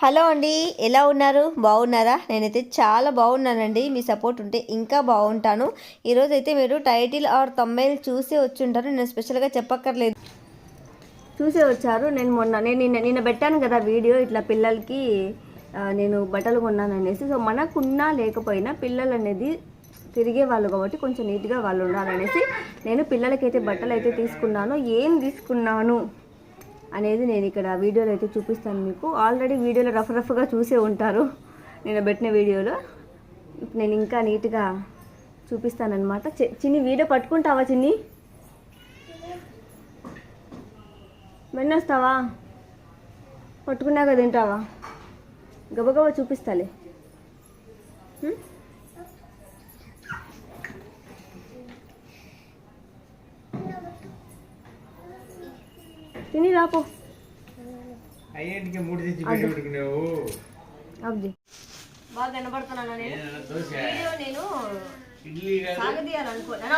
Hello అండి ఎలా ఉన్నారు? బాగున్నారా? నేనైతే చాలా బాగున్నానండి. మీ సపోర్ట్ ఉంటే ఇంకా బాగుంటాను. ఈరోజు అయితే మీరు టైటిల్ ఆర్ తమ్మైల్ చూసే వచ్చి ఉంటారు నేను స్పెషల్గా చెప్పక్కర్లేదు. చూసే వచ్చారు. నేను మొన్న నేను నిన్న నిన్న పెట్టాను కదా వీడియో. ఇట్లా పిల్లలకి నేను బట్టలు కొన్నాను అనేసి సో మనకున్నా లేకపోయినా పిల్లలు అనేది తిరిగే వాళ్ళు కాబట్టి కొంచెం నీట్గా వాళ్ళు ఉండాలనేసి నేను పిల్లలకైతే బట్టలు అయితే తీసుకున్నాను. ఏం తీసుకున్నాను? అనేది నేను ఇక్కడ వీడియోలో అయితే చూపిస్తాను మీకు. ఆల్రెడీ వీడియోలో రఫ్ రఫ్గా చూసే ఉంటారు. నేను పెట్టిన వీడియోలో. ఇప్పుడు నేను ఇంకా నీట్గా చూపిస్తానమాట చిన్ని వీడియో పట్టుకుంటావా చిన్ని? వెన్నొస్తావా? పట్టుకున్నాక తింటావా? గబగబా చూపిస్తాలే. తిని రాపో అయ్యేంటికి మూడు తెచ్చి పెట్టి పెట్టుకున్నావు అబ్జీ బాగా కనబడుతున్నాను నేను? వీడియో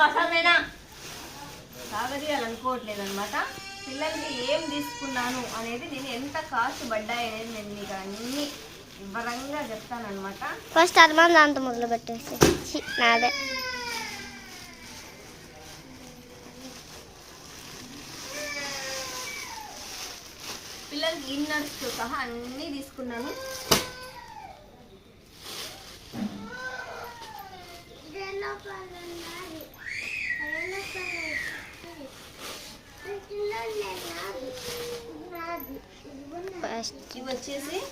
అసలేనా సాగదీయాలనుకోవట్లేదు అనమాట పిల్లలకి ఏం తీసుకున్నాను అనేది నేను ఎంత కాస్ట్ పడ్డాయి అనేది నేను మీకు అన్ని వివరంగా చెప్తానమాట ఫస్ట్ అర్మాన్ దాంతో మొదలు పెట్టేసి నాదే. ఇన్నర్స్తో సహా అన్నీ తీసుకున్నాను. ఫస్ట్ ఇవి వచ్చేసి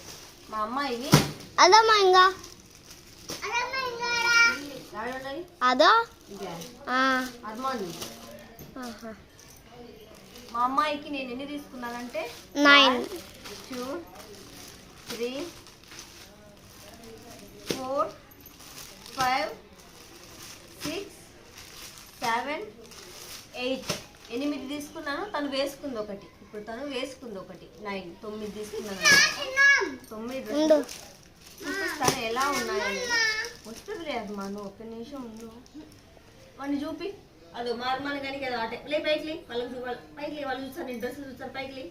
మా అమ్మాయివి అదమ్మా ఇంకా. అదో? అర్మాన్. ఆహా. మా అమ్మాయికి నేను ఎన్ని తీసుకున్నానంటే nine. Two three four five six seven eight. ఎనిమిది తీసుకున్నాను తను వేసుకుంది ఒకటి. ఇప్పుడు తను వేసుకుంది ఒకటి. నైన్ తొమ్మిది తీసుకున్నాను. తొమ్మిది. చూపిస్తాను ఎలా ఉన్నాయని. వస్తుంది లేదు మనం. ఒక్క నిమిషం ఉండు. వాడిని చూపి. అది మారమాన కానీ కదా ఆటే. లే పైకి వాళ్ళకి పైకి వాళ్ళు చూస్తారు నీ డ్రెస్సులు చూస్తారు పైకి లే.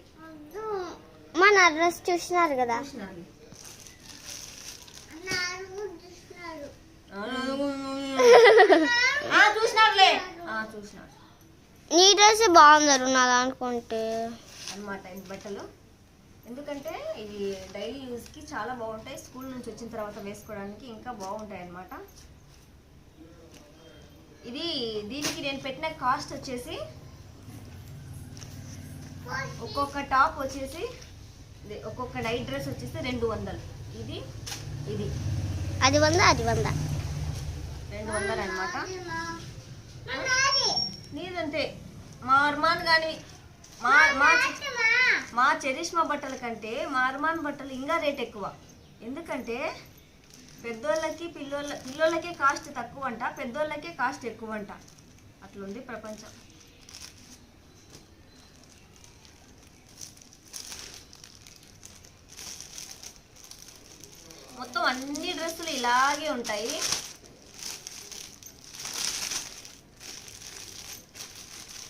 మన అడ్రస్ చూసినారు కదా. చూసినారు. చూసినారులే. చూసినారు. నీ డ్రెస్ బాగుందరు నాది అనుకుంటే. అన్నమాట ఈ బట్టలు. ఎందుకంటే ఇవి డైలీ యూస్కి చాలా బాగుంటాయి. స్కూల్ నుంచి వచ్చిన తర్వాత వేసుకోవడానికి ఇంకా బాగుంటాయి అన్నమాట ఇది దీనికి నేను పెట్టిన కాస్ట్ వచ్చేసి ఒక్కొక్క టాప్ వచ్చేసి ఇది ఒక్కొక్క నైట్ డ్రెస్ వచ్చేసి రెండు వందలు. ఇది ఇది. అది వంద అది వంద. రెండు వందలు అనమాట నీదంతే. మా అర్మాన్ కానీ మా మా మా చరిష్మా బట్టల కంటే మా అర్మాన్ బట్టలు ఇంకా రేట్ ఎక్కువ. ఎందుకంటే పెద్దోళ్ళకి పిల్లోళ్ళ పిల్లోళ్ళకే కాస్ట్ తక్కువ అంట పెద్దోళ్ళకే కాస్ట్ ఎక్కువ అంట అట్లుంది ప్రపంచం. మొత్తం అన్ని డ్రెస్సులు ఇలాగే ఉంటాయి.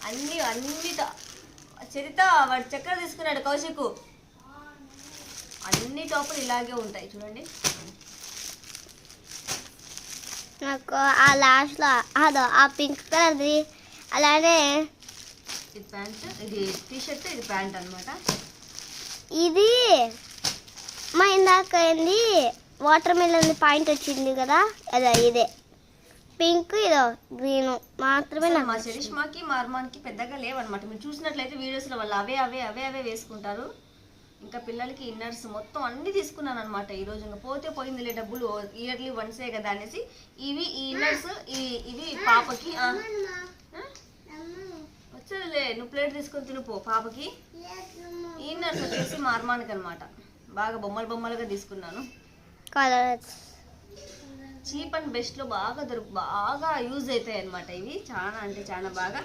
అన్ని అన్ని చరిత వాడు చక్కెర తీసుకున్నాడు కౌశిక్ అన్ని టాపులు ఇలాగే ఉంటాయి. చూడండి. నాకు ఆ లాస్ట్లో అదో ఆ పింక్ కలర్ది అలానే ఇది ప్యాంట్ ఇది టీ షర్ట్ ఇది ప్యాంట్ అన్నమాట. ఇది మా ఇందాక ఏంది వాటర్ మిలన్ పాయింట్ వచ్చింది కదా అదే ఇదే. పింక్ ఇదో గ్రీన్ మాత్రమే మా చరిష్మాకి మా అర్మాన్కి పెద్దగా లేవన్నమాట. మీరు చూసినట్లయితే వీడియోస్లో వాళ్ళు అవే అవే అవే అవే వేసుకుంటారు. ఇంకా పిల్లలకి ఇన్నర్స్ మొత్తం అన్ని తీసుకున్నాను అనమాట ఈ రోజు ఇంకా పోతే పోయిందిలే డబ్బులు ఇయర్లీ వన్సే కదా అనేసి. ఇవి ఈ ఇన్నర్స్ ఇవి పాపకి? వచ్చేదిలే నువ్వు ప్లేట్ తీసుకొని తినిపో పాపకి. ఈ ఇన్నర్స్ వచ్చేసి మా అర్మాన్కి అనమాట బాగా బొమ్మలు బొమ్మలుగా తీసుకున్నాను. చీప్ అండ్ బెస్ట్లో బాగా దొరుకు బాగా యూజ్ అవుతాయి అనమాట ఇవి. చాలా అంటే చాలా బాగా.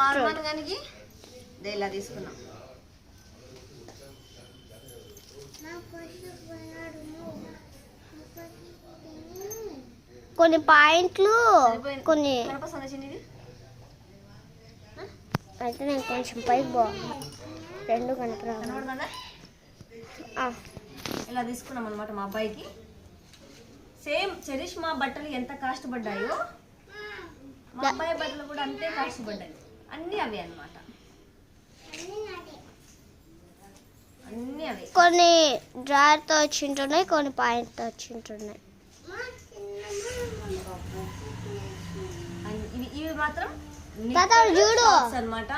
మార్మాన్ గానికి ఇలా తీసుకున్నాం. కొన్ని పాయింట్లు. కొన్ని అయితే నేను కొంచెం పో. రెండు కనపరావు కనబడుతుందా ఆ, ఇలా తీసుకున్నాం అనమాట మా అబ్బాయికి. సేమ్ చరిష్మా బట్టలు ఎంత కాస్ట్ పడ్డాయో మా అబ్బాయి బట్టలు కూడా అంతే కాస్ట్ పడ్డాయి. అన్నీ అవే అన్నమాట అన్నీ అవే కొన్ని డ్రాయర్తో వచ్చింటున్నాయి కొన్ని పాయింట్తో వచ్చింటున్నాయి. అండ్ ఇవి ఇవి మాత్రం తాత, చూడు. అనమాట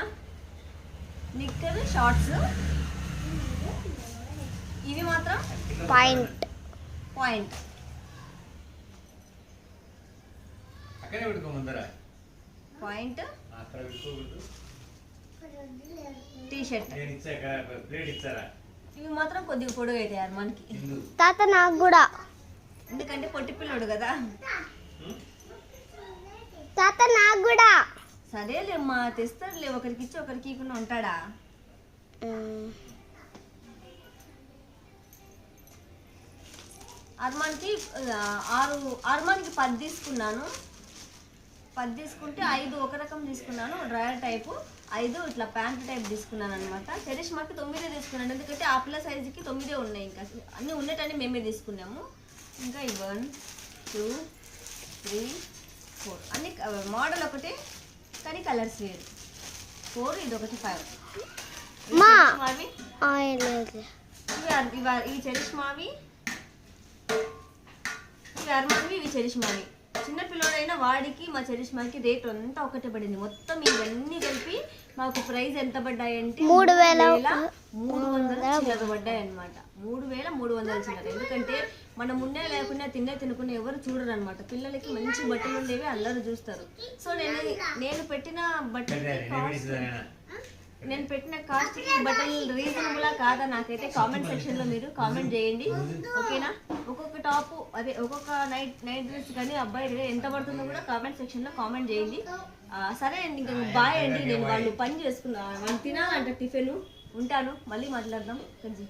నిక్కర్ షార్ట్స్ ఇవి మాత్రం పాయింట్. పాయింట్. అక్కడే పెట్టుకో ముందర. పాయింట్. అక్కడ పెట్టుకోకూడదు టీ షర్ట్ ఇవి మాత్రం కొద్దిగా పొడవు అవుతాయి మనకి తాత నాకు కూడా. ఎందుకంటే పొట్టి పిల్లడు కదా. తాత నాకు కూడా. సరేలేమ్మా తెస్తాడులే. ఒకరికి ఇచ్చి ఒకరికి ఇవ్వకుండా ఉంటాడా. అర్మాన్కి ఆరు అర్మాన్కి పది తీసుకున్నాను. పది తీసుకుంటే ఐదు ఒక రకం తీసుకున్నాను డ్రాయర్ టైపు. ఐదు ఇట్లా ప్యాంట్ టైప్ తీసుకున్నాను అనమాట చరిష్మాకి తొమ్మిదే తీసుకున్నాను ఎందుకంటే ఆ పిల్ల సైజుకి తొమ్మిదే ఉన్నాయి ఇంకా. అన్నీ ఉన్నట్టని మేమే తీసుకున్నాము. ఇంకా ఈ వన్ టూ త్రీ ఫోర్. అన్ని మోడల్ ఒకటే కానీ కలర్స్ వేరు. ఫోర్ ఇది ఒకటి ఫైవ్. ఇవి ఇవి చరిష్మావి ఇవి అర్మాన్వి ఇవి చరిష్మావి చిన్న పిల్లోడైన వాడికి మా చరిష్మాకి రేట్ అంతా ఒకటే పడింది. మొత్తం ఇవన్నీ కలిపి మాకు ప్రైస్ ఎంత పడ్డాయి అంటే మూడు వేల మూడు వందల చిల్లర పడ్డాయి అనమాట మూడు వేల మూడు వందల చిల్లర ఎందుకంటే మనం ఉన్నే లేకుండా తిన్నే తినకుండా ఎవరు చూడరు అనమాట పిల్లలకి మంచి బట్టలు ఉండేవి అందరూ చూస్తారు. సో నేను నేను పెట్టిన బట్టలు కాస్ట్ నేను పెట్టిన కాస్ట్ బట్టలు రీజనబుల్ కాదా? నాకైతే కామెంట్ సెక్షన్లో మీరు కామెంట్ చేయండి. ఓకేనా? టాప్ అదే ఒక్కొక్క నైట్ నైట్ డ్రెస్ కానీ అబ్బాయి ఎంత పడుతుందో కూడా కామెంట్ సెక్షన్లో కామెంట్ చేయండి. సరే అండి ఇంకా బాయ్ అండి. నేను వాళ్ళు పని చేసుకున్నా వాళ్ళు తినాలంట టిఫిన్. ఉంటాను మళ్ళీ మాట్లాడదాం. కజ్జి